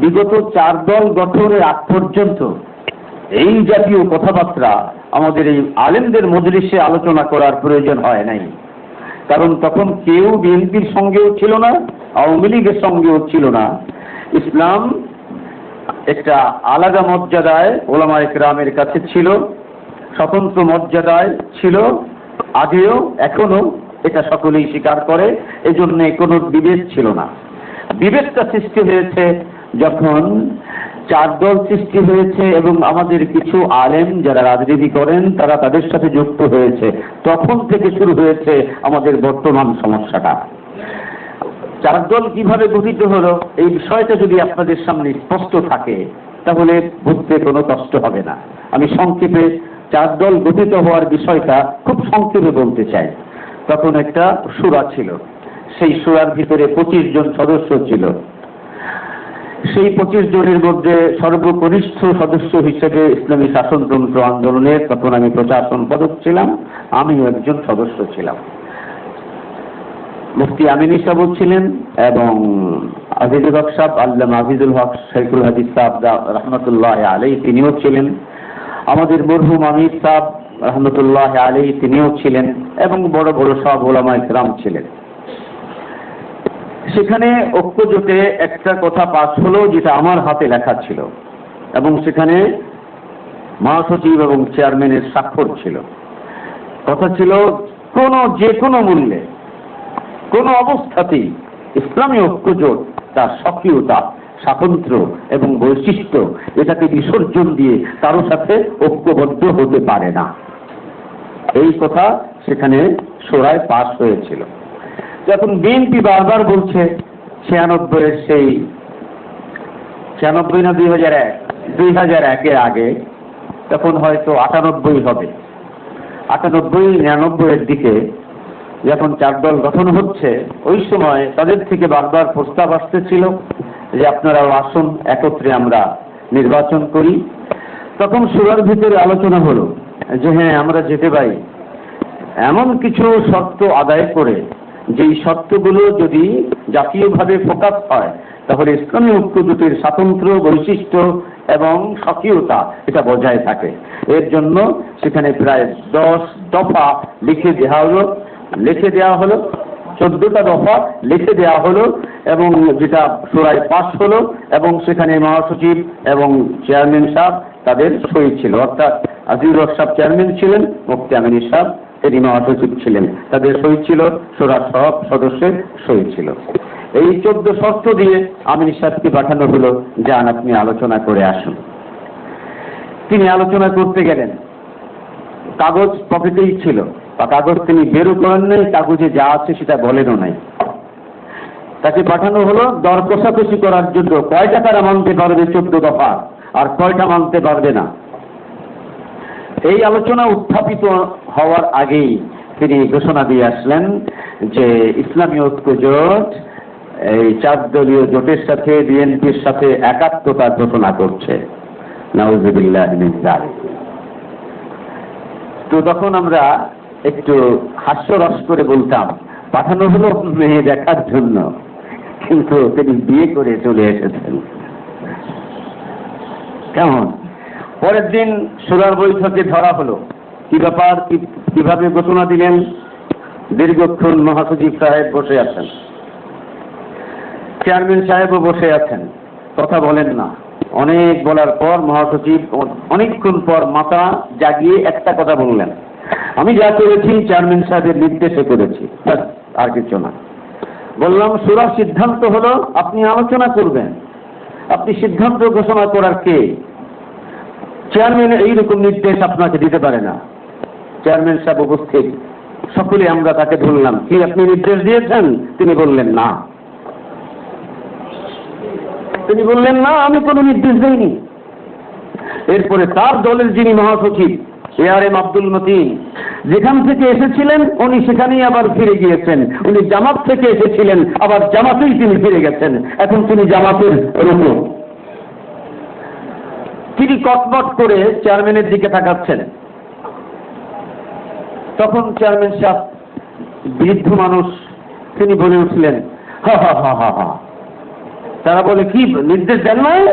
বিগত চার দল গঠনের আগ পর্যন্ত এই জাতীয় কথাবার্তা আমাদের এই আলেমদের মজলিসে আলোচনা করার প্রয়োজন হয় নাই। কারণ তখন কেউ বিএনপির সঙ্গেও ছিল না, আওয়ামী লীগের সঙ্গেও ছিল না। ইসলাম একটা আলাদা মর্যাদায় ওলামা একরামের কাছে ছিল, স্বতন্ত্র মর্যাদায় ছিল, আগেও এখনও এটা সকলেই স্বীকার করে, এজন্য কোনো বিভেদ ছিল না। বিভেদটা সৃষ্টি হয়েছে যখন চার দল সৃষ্টি হয়েছে এবং আমাদের কিছু আলেম যারা রাজনীতি করেন, তারা তাদের সাথে যুক্ত হয়েছে। তখন থেকে শুরু হয়েছে আমাদের বর্তমান সমস্যাটা। চার দল কীভাবে গঠিত হলো, এই বিষয়টা যদি আপনাদের সামনে স্পষ্ট থাকে, তাহলে বুঝতে কোনো কষ্ট হবে না। আমি সংক্ষেপে চার দল গঠিত হওয়ার বিষয়টা খুব সংক্ষেপে বলতে চাই। তখন একটা সুরা ছিল। সেই সুরার ভিতরে পঁচিশ জন সদস্য ছিল। সেই পঁচিশ জনের মধ্যে সর্বকনিষ্ঠ সদস্য হিসেবে ইসলামী শাসনতন্ত্র আন্দোলনের তখন আমি প্রচার সম্পাদক ছিলাম, আমিও একজন সদস্য ছিলাম। মুফতি আমিন সাহেব ছিলেন এবং আজিজুল হক সাহেব আল্লাহ আজিজুল হক শেখুল হাদিস সাহেব রহমতুল্লাহ আলাই তিনিও ছিলেন। আমাদের মরহুম আমির সাহেব রহমতুল্লাহ আলী তিনিও ছিলেন এবং বড় বড় সব ওলামা ইকরাম ছিলেন। সেখানে ঐক্যজোটে একটা কথা পাস হলো যেটা আমার হাতে লেখা ছিল এবং সেখানে মহাসচিব এবং চেয়ারম্যানের স্বাক্ষর ছিল। কথা ছিল কোন যে কোনো মূল্যে, কোন অবস্থাতেই ইসলামী ঐক্যজোট তার সক্রিয়তা স্বাতন্ত্র্য এবং বৈশিষ্ট্য এটাকে বিসর্জন দিয়ে কারও সাথে ঐক্যবদ্ধ হতে পারে না। এই কথা সেখানে সোরায় পাশ হয়েছিল। যখন বিএনপি বারবার বলছে, ছিয়ানব্বইয়ের সেই, ছিয়ানব্বই না দুই হাজার এক, দুই হাজার একের আগে, তখন হয়তো আটানব্বই হবে। আটানব্বই, নিরানব্বইয়ের দিকে যখন চার দল গঠন হচ্ছে, ওই সময় তাদের থেকে বারবার প্রস্তাব আসতেছিল যে আপনারাও আসুন, একত্রে আমরা নির্বাচন করি। তখন সুরার ভিতরে আলোচনা হলো যে হ্যাঁ আমরা যেতে পারি। এমন কিছু শর্ত আদায় করে যেই শর্তগুলো যদি জাতীয়ভাবে ফোকাস হয় তাহলে ইসলামী ঐক্যজোটের স্বাতন্ত্র্য বৈশিষ্ট্য এবং সক্রিয়তা এটা বজায় থাকে। এর জন্য সেখানে প্রায় দশ দফা লিখে দেওয়া হলো, লিখে দেওয়া হলো, চোদ্দটা দফা লিখে দেওয়া হলো এবং যেটা সোরায় পাশ হলো এবং সেখানে মহাসচিব এবং চেয়ারম্যান সাহেব তাদের সই ছিল। অর্থাৎ রহমান সাহেব চেয়ারম্যান ছিলেন, মুফতি আমিনী সাহেব তিনি মহাসচিব ছিলেন। তাদের সই ছিল, সোরা সব সদস্যের সই ছিল। এই চোদ্দ শর্ত দিয়ে আমিনী সাহেবকে পাঠানো হলো, যান আপনি আলোচনা করে আসুন। তিনি আলোচনা করতে গেলেন। কাগজ পকেটেই ছিল। বা কাগজ তিনি বেরো করেন নাই, কাগজে যা আছে সেটা বলেনও নাই। তাকে পাঠানো হলো দর কষাকষি করার জন্য কয়টা তারা মানতে পারবে চোদ্দ দফা? আর কয়টা মানতে পারবে না? এই আলোচনা উত্থাপিত হওয়ার আগেই তিনি ঘোষণা দিয়ে আসলেন যে ইসলামী ঐক্য জোট এই চার দলীয় জোটের সাথে, বিএনপির সাথে একাত্মতা ঘোষণা করছে। তো তখন আমরা একটু হাস্যরস করে বলতাম, পাঠানো হলো মেয়ে দেখার জন্য, কিন্তু তিনি বিয়ে করে চলে এসেছেন। কেমন? পরের দিন সুরার বৈঠকে ধরা হলো। কি ব্যাপার? কীভাবে ঘোষণা দিলেন? দীর্ঘক্ষণ মহাসচিব সাহেব বসে আছেন। চেয়ারম্যান সাহেবও বসে আছেন। কথা বলেন না। অনেক বলার পর মহাসচিব অনেকক্ষণ পর মাথা জাগিয়ে একটা কথা বললেন। আমি যা করেছি, চেয়ারম্যান সাহেবের নির্দেশে করেছি। আর কিছু না। বললাম, সুরার সিদ্ধান্ত হলো, আপনি আলোচনা করবেন। আপনি সিদ্ধান্ত ঘোষণা করার কে? চেয়ারম্যান এইরকম নির্দেশ আপনাকে দিতে পারে না। চেয়ারম্যান সাহেব উপস্থিত। সকলে আমরা তাকে ধরলাম। কি আপনি নির্দেশ দিয়েছেন? তিনি বললেন, না। তিনি বললেন, না, আমি কোনো নির্দেশ দিইনি। এরপরে তার দলের যিনি মহাসচিব, A R M Abdul Matin, যেখান থেকে এসেছিলেন, উনি সেখানেই আবার ফিরে গিয়েছেন। উনি জামাত থেকে এসেছিলেন, আবার জামাতেই তিনি ফিরে গেছেন। এখন তিনি জামাতের রুকু তিনি কটমট করে চেয়ারম্যানের দিকে তাকাচ্ছেন। তখন চেয়ারম্যান সাহেব বৃদ্ধ মানুষ, তিনি বলে উঠলেন তারা বলে, কি নির্দেশ দেন নাই?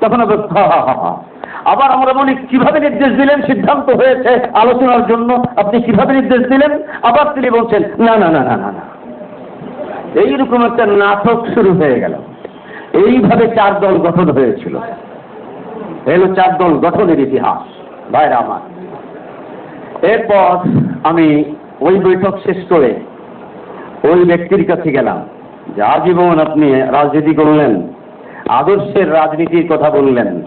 তখন হা হা হা। আবার আমরা বলি, কীভাবে নির্দেশ দিলেন? সিদ্ধান্ত হয়েছে আলোচনার জন্য। আপনি কীভাবে নির্দেশ দিলেন? আবার তিনি বলছেন, না না না না না না। এইরকম একটা নাটক শুরু হয়ে গেল। এইভাবে চার দল গঠন হয়েছিল। এলো চার দল গঠনের ইতিহাস। ভাইরা আমার এরপর আমি ওই বৈঠক শেষ করে ওই ব্যক্তির কাছে গেলাম। যে আজীবন আপনি রাজনীতি করলেন, আদর্শের রাজনীতির কথা বললেন,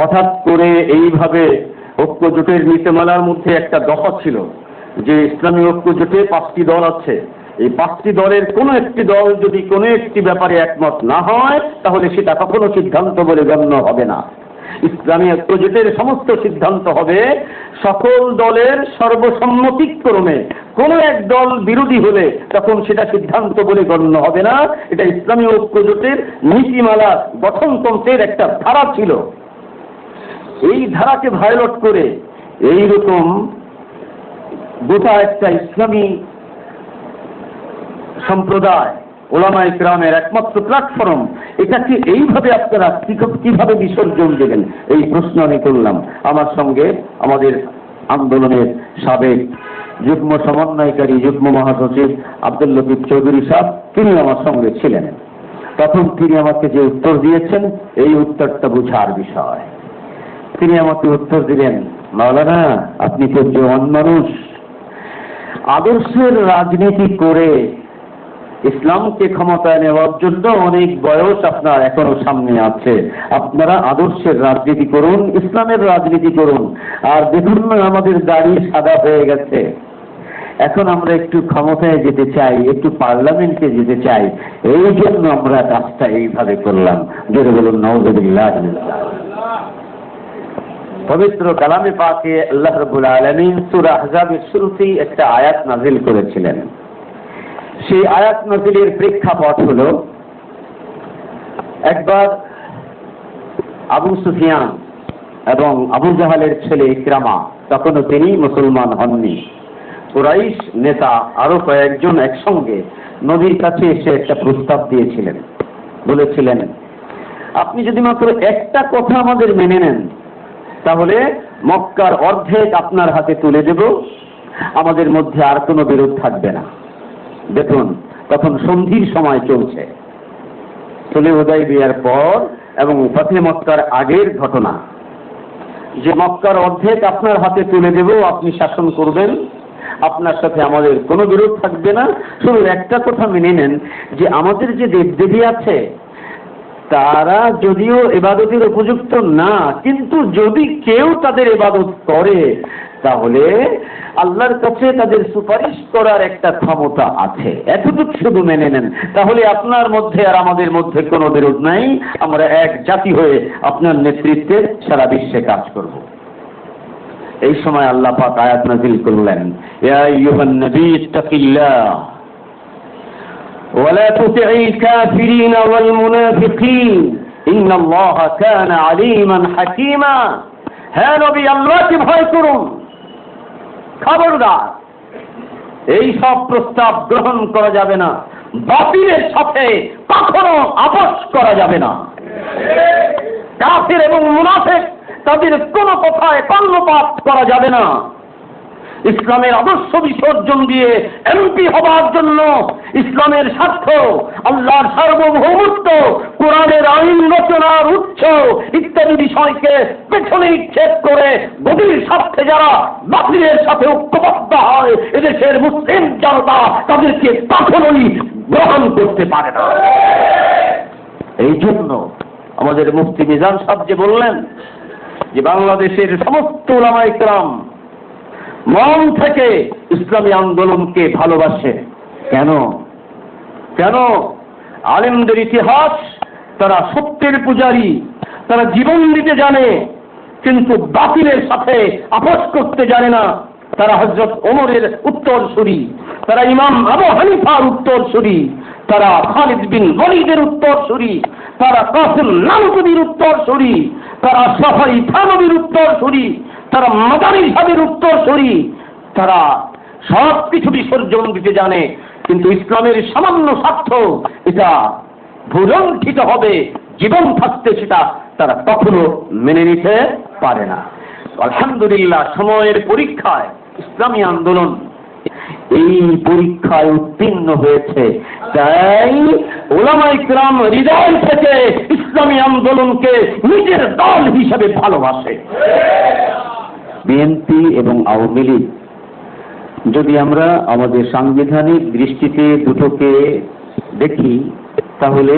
হঠাৎ করে এইভাবে ঐক্য জোটের নীতিমালার মধ্যে একটা দফা ছিল যে ইসলামী ঐক্য জোটে পাঁচটি দল আছে। এই পাঁচটি দলের কোনো একটি দল যদি কোনো একটি ব্যাপারে একমত না হয়, তাহলে সেটা কখনো সিদ্ধান্ত বলে গণ্য হবে না। ইসলামী জোটের সমস্ত সিদ্ধান্ত হবে সকল দলের সর্বসম্মতিক্রমে। কোন এক দল বিরোধী হলে তখন সেটা সিদ্ধান্ত বলে গণ্য হবে না। এটা ইসলামী ঐক্য জোটের নীতিমালা গঠনতন্ত্রের একটা ধারা ছিল। এই ধারাকে ভায়োলট করে এই রকম গোটা একটা ইসলামী সম্প্রদায় ওলামা ইকরামের একমাত্র প্ল্যাটফর্ম এটাকে এইভাবে আপনারা কীভাবে বিসর্জন দেবেন? এই প্রশ্ন আমি করলাম। আমার সঙ্গে আমাদের আন্দোলনের সাবেক যুগ্ম সমন্বয়কারী, যুগ্ম মহাসচিব আব্দুল লতিফ চৌধুরী সাহেব, তিনি আমার সঙ্গে ছিলেন। তখন তিনি আমাকে যে উত্তর দিয়েছেন, এই উত্তরটা বুঝার বিষয়। তিনি আমাকে উত্তর দিলেন, মাওলানা, আপনি তো জওয়ান মানুষ। আদর্শের রাজনীতি করে ইসলামকে ক্ষমতায় নেওয়ার জন্য অনেক বয়স আপনার এখনও সামনে আছে। আপনারা আদর্শের রাজনীতি করুন, ইসলামের রাজনীতি করুন। আর দেখুন আমাদের দাড়ি সাদা হয়ে গেছে। এখন আমরা একটু ক্ষমতায় যেতে চাই, একটু পার্লামেন্টে যেতে চাই। এই জন্য আমরা কাজটা এইভাবে করলাম। জোরে বলুন নওয়াজুবিল্লাহ পবিত্র কালামে পাকে আল্লাহ রবুল আলমিন সুরা শুরুতেই একটা আয়াত নাজিল করেছিলেন। সেই আয়াত নাজিলের প্রেক্ষাপট হল, একবার আবু সুফিয়ান এবং আবু জাহালের ছেলে ইকরামা, তখনও তিনি মুসলমান হননি। কুরাইশ নেতা আরও কয়েকজন একসঙ্গে নবীর কাছে এসে একটা প্রস্তাব দিয়েছিলেন। বলেছিলেন, আপনি যদি মাত্র একটা কথা আমাদের মেনে নেন, তাহলে মক্কার অর্ধেক আপনার হাতে তুলে দেব। আমাদের মধ্যে আর কোনো বিরোধ থাকবে না। দেখুন তখন সন্ধির সময় চলছে। চলে উদয় বিয়ার পর এবং পথে মক্কার আগের ঘটনা। যে মক্কার অর্ধেক আপনার হাতে তুলে দেব, আপনি শাসন করবেন। আপনার সাথে আমাদের কোনো বিরোধ থাকবে না। শুধু একটা কথা মেনে নেন যে আমাদের যে দেবদেবী আছে, তারা যদিও এবাদতের উপযুক্ত না, কিন্তু যদি কেউ তাদের এবাদত করে তাহলে আল্লাহর কাছে তাদের সুপারিশ করার একটা ক্ষমতা আছে এতটুকু শুধু মেনে নেন তাহলে আপনার মধ্যে আর আমাদের মধ্যে কোনো বিরোধ নাই আমরা এক জাতি হয়ে আপনার নেতৃত্বে সারা বিশ্বে কাজ করব এই সময় আল্লাহ পাক আয়াত নাজিল করলেন ইয়া আইয়ুহান নবী ইত্তাকিল্লাহ ولا تطع الكافرين والمنافقين إن الله كان عليما حكيما হ্যাঁ নবী আল্লাহকে ভয় করুন খবরদার। এই সব প্রস্তাব গ্রহণ করা যাবে না। বাতিলের সাথে কখনো আপোষ করা যাবে না। কাফির এবং মুনাফেক তাদের কোনো কথায় কর্ণপাত করা যাবে না। ইসলামের আদর্শ বিসর্জন দিয়ে এমপি হবার জন্য ইসলামের স্বার্থ, আল্লাহর সার্বভৌমত্ব, কোরআনের আইন রচনার উচ্চ ইত্যাদি বিষয়কে পেছনে নিক্ষেপ করে গভীর স্বার্থে যারা বাতিলের সাথে ঐক্যবদ্ধ হয়, এদেশের মুসলিম জনতা তাদেরকে কখনোই গ্রহণ করতে পারে না। এই জন্য আমাদের মুফতি মিজান সাহেব যে বললেন যে বাংলাদেশের সমস্ত ওলামা ইকরাম মন থেকে ইসলামী আন্দোলনকে ভালোবাসে। কেন? কেন? আলেমদের ইতিহাস, তারা সত্যের পূজারী, তারা জীবন দিতে জানে, কিন্তু বাতিলের সাথে আপোষ করতে জানে না। তারা হজরত ওমরের উত্তরসূরি, তারা ইমাম আবু হানিফার উত্তরসূরি তারা খালিদ বিন ওয়ালিদের উত্তরসূরি তারা কাসিম নানকবির উত্তরসূরি তারা সাফাই থানবীর উত্তরসূরি তারা মাদারি সাহেবের উত্তরসূরি তারা সব কিছু বিসর্জন দিতে জানে, কিন্তু ইসলামের সামান্য স্বার্থ এটা ভুলণ্ঠিত হবে, জীবন থাকতে সেটা তারা কখনো মেনে নিতে পারে না। আলহামদুলিল্লাহ, সময়ের পরীক্ষায় ইসলামী আন্দোলন এই পরীক্ষায় উত্তীর্ণ হয়েছে। তাই ওলামা ইকরাম হৃদয় থেকে ইসলামী আন্দোলনকে নিজের দল হিসেবে ভালোবাসে। বিএনপি এবং আওয়ামী লীগ, যদি আমরা আমাদের সাংবিধানিক দৃষ্টিতে দুটোকে দেখি, তাহলে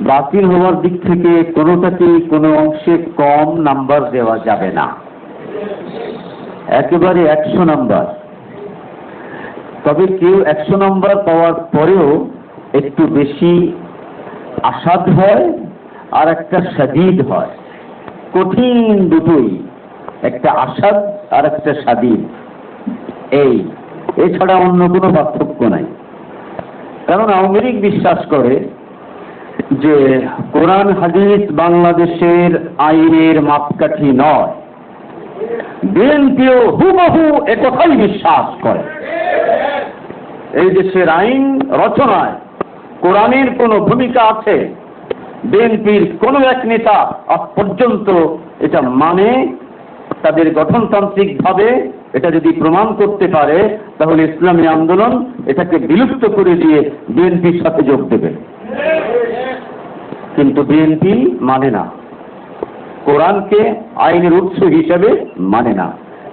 বাতিল হওয়ার দিক থেকে কোনোটাকেই কোনো অংশে কম নাম্বার দেওয়া যাবে না। একেবারে একশো নাম্বার। তবে কেউ একশো নম্বর পাওয়ার পরেও একটু বেশি আসাদ হয় আর একটা সাদিদ হয়। কঠিন দুটোই, একটা আসাদ আর একটা সাদিদ। এই, এছাড়া অন্য কোনো পার্থক্য নাই। কারণ আওয়ামী লীগ বিশ্বাস করে যে কোরআন, হাদিস বাংলাদেশের আইনের মাপকাঠি নয়। বিএনপিও হুবহু একথাই বিশ্বাস করে। এই দেশের আইন রচনায় কোরআনের কোনো ভূমিকা আছে, বিএনপির কোনো এক নেতা আজ পর্যন্ত এটা মানে তাদের গঠনতান্ত্রিক ভাবে এটা যদি প্রমাণ করতে পারে, তাহলে ইসলামী আন্দোলন এটাকে বিলুপ্ত করে দিয়ে বিএনপির সাথে যোগ দেবে। কিন্তু বিএনপি মানে না। কোরআনকে আইনের উৎস হিসেবে মানে না।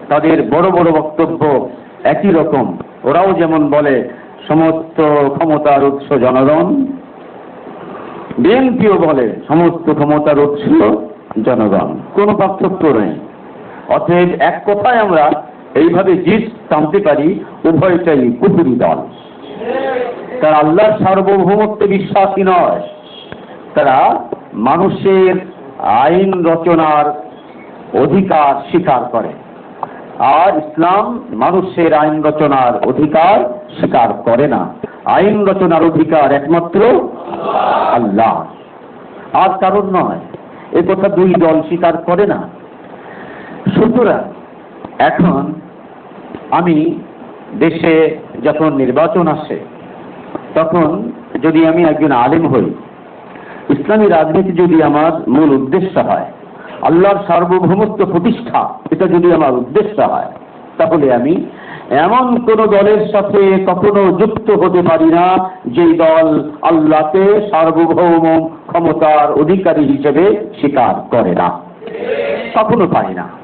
তাদের বড় বড় বক্তব্য একই রকম। ওরাও যেমন বলে, সমস্ত ক্ষমতার উৎস জনগণ। বিএনপিও বলে, সমস্ত ক্ষমতার উৎস জনগণ। কোনো পার্থক্য নেই। অতএব এক কথায় আমরা এইভাবে জিত টানতে পারি, উভয়টাই কুপুরি দল। তারা আল্লাহর সার্বভৌমত্বে বিশ্বাসী নয়। তারা মানুষের আইন রচনার অধিকার স্বীকার করে। আর ইসলাম মানুষের আইন রচনার অধিকার স্বীকার করে না। আইন রচনার অধিকার একমাত্র আল্লাহ। আর কারণ নয়, এ কথা দুই দল স্বীকার করে না। সুতরাং এখন আমি দেশে যখন নির্বাচন আসে, তখন যদি আমি একজন আলেম হই, ইসলামী রাজনীতি যদি আমার মূল উদ্দেশ্য হয় আল্লাহর সার্বভৌমত্ব প্রতিষ্ঠা, এটা যদি আমার উদ্দেশ্য হয়, তাহলে আমি এমন কোন দলের সাথে কখনো যুক্ত হতে পারি না, যেই দল আল্লাহকে সার্বভৌম ক্ষমতার অধিকারী হিসেবে স্বীকার করে না। কখনো পারি না।